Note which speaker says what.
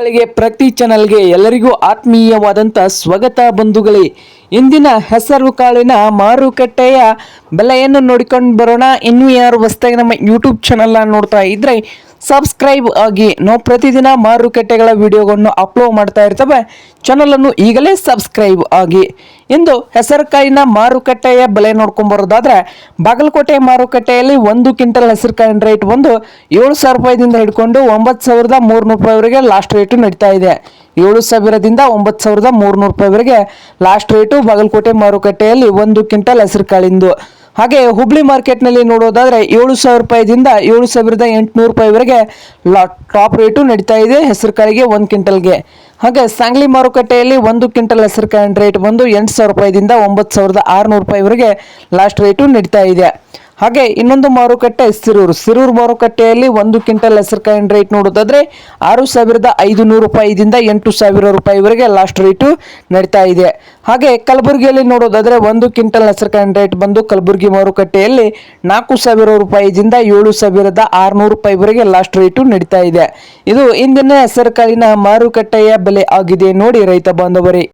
Speaker 1: ಬಂಧುಗಳಿಗೆ ಪ್ರತಿ ಚಾನಲ್ಗೆ ಎಲ್ಲರಿಗೂ ಆತ್ಮೀಯವಾದಂಥ ಸ್ವಾಗತ ಬಂಧುಗಳೇ. ಇಂದಿನ ಹೆಸರು ಕಾಳಿನ ಮಾರುಕಟ್ಟೆಯ ಬೆಲೆಯನ್ನು ನೋಡಿಕೊಂಡು ಬರೋಣ. ಇನ್ನು ಯಾರು ಹೊಸದಾಗಿ ನಮ್ಮ ಯೂಟ್ಯೂಬ್ ಚಾನಲ್ನ ನೋಡ್ತಾ ಇದ್ರೆ ಸಬ್ಸ್ಕ್ರೈಬ್ ಆಗಿ. ನಾವು ಪ್ರತಿದಿನ ಮಾರುಕಟ್ಟೆಗಳ ವಿಡಿಯೋಗಳನ್ನು ಅಪ್ಲೋಡ್ ಮಾಡ್ತಾ ಇರ್ತವೆ. ಚಾನಲನ್ನು ಈಗಲೇ ಸಬ್ಸ್ಕ್ರೈಬ್ ಆಗಿ. ಇಂದು ಹೆಸರುಕಾಯಿನ ಮಾರುಕಟ್ಟೆಯ ಬೆಲೆ ನೋಡ್ಕೊಂಡ್ ಬರೋದಾದ್ರೆ, ಬಾಗಲಕೋಟೆ ಮಾರುಕಟ್ಟೆಯಲ್ಲಿ ಒಂದು ಕ್ವಿಂಟಲ್ ಹೆಸರುಕಾಯಿನ ರೇಟ್ ಒಂದು ಏಳು ಸಾವಿರ ರೂಪಾಯಿದಿಂದ ಹಿಡ್ಕೊಂಡು ಒಂಬತ್ತು ಸಾವಿರದ ಮೂರು ರೂಪಾಯಿವರೆಗೆ ಲಾಸ್ಟ್ ರೇಟು ನಡೀತಾ ಇದೆ. ಏಳು ಸಾವಿರದಿಂದ ಒಂಬತ್ತು ಸಾವಿರದ ಮೂರುನೂರು ರೂಪಾಯಿವರೆಗೆ ಲಾಸ್ಟ್ ರೇಟು ಬಾಗಲಕೋಟೆ ಮಾರುಕಟ್ಟೆಯಲ್ಲಿ ಒಂದು ಕ್ವಿಂಟಲ್ ಹೆಸರುಕಾಳಿಂದು ಹಾಗೆ ಹುಬ್ಳಿ ಮಾರ್ಕೆಟ್ನಲ್ಲಿ ನೋಡೋದಾದ್ರೆ ಏಳು ಸಾವಿರ ರೂಪಾಯಿದಿಂದ ಏಳು ಸಾವಿರದ ಎಂಟುನೂರು ರೂಪಾಯಿವರೆಗೆ ಲಾ ಟಾಪ್ ರೇಟು ನಡೀತಾ ಇದೆ ಹೆಸರು ಕಾಳಿಗೆ ಒಂದು ಕ್ವಿಂಟಲ್ಗೆ. ಹಾಗೆ ಸಾಂಗ್ಲಿ ಮಾರುಕಟ್ಟೆಯಲ್ಲಿ ಒಂದು ಕ್ವಿಂಟಲ್ ಹೆಸರು ಕಾಳಿನ ರೇಟ್ ಬಂದು ಎಂಟು ಸಾವಿರ ರೂಪಾಯಿದಿಂದ ಒಂಬತ್ತು ಸಾವಿರದ ಆರುನೂರು ರೂಪಾಯಿವರೆಗೆ ಲಾಸ್ಟ್ ರೇಟು ನಡೀತಾ ಇದೆ. ಹಾಗೆ ಇನ್ನೊಂದು ಮಾರುಕಟ್ಟೆ, ಸಿರೂರು. ಸಿರೂರು ಮಾರುಕಟ್ಟೆಯಲ್ಲಿ ಒಂದು ಕ್ವಿಂಟಲ್ ಹೆಸರುಕಾಯಿನ ರೇಟ್ ನೋಡೋದಾದ್ರೆ ಆರು ಸಾವಿರದ ಐದು ನೂರು ರೂಪಾಯಿದಿಂದ ಎಂಟು ಸಾವಿರ ರೂಪಾಯಿವರೆಗೆ ಲಾಸ್ಟ್ ರೇಟು ನಡೀತಾ ಇದೆ. ಹಾಗೆ ಕಲಬುರಗಿಯಲ್ಲಿ ನೋಡೋದಾದ್ರೆ ಒಂದು ಕ್ವಿಂಟಲ್ ಹೆಸರುಕಾಯಿನ ರೇಟ್ ಬಂದು ಕಲಬುರಗಿ ಮಾರುಕಟ್ಟೆಯಲ್ಲಿ ನಾಲ್ಕು ಸಾವಿರ ರೂಪಾಯಿದಿಂದ ಏಳು ಸಾವಿರದ ಆರುನೂರು ರೂಪಾಯಿವರೆಗೆ ಲಾಸ್ಟ್ ರೇಟು ನಡೀತಾ ಇದೆ. ಇದು ಇಂದಿನ ಹೆಸರುಕಾಯಿನ ಮಾರುಕಟ್ಟೆಯ ಬೆಲೆ ಆಗಿದೆ ನೋಡಿ ರೈತ ಬಾಂಧವರೇ.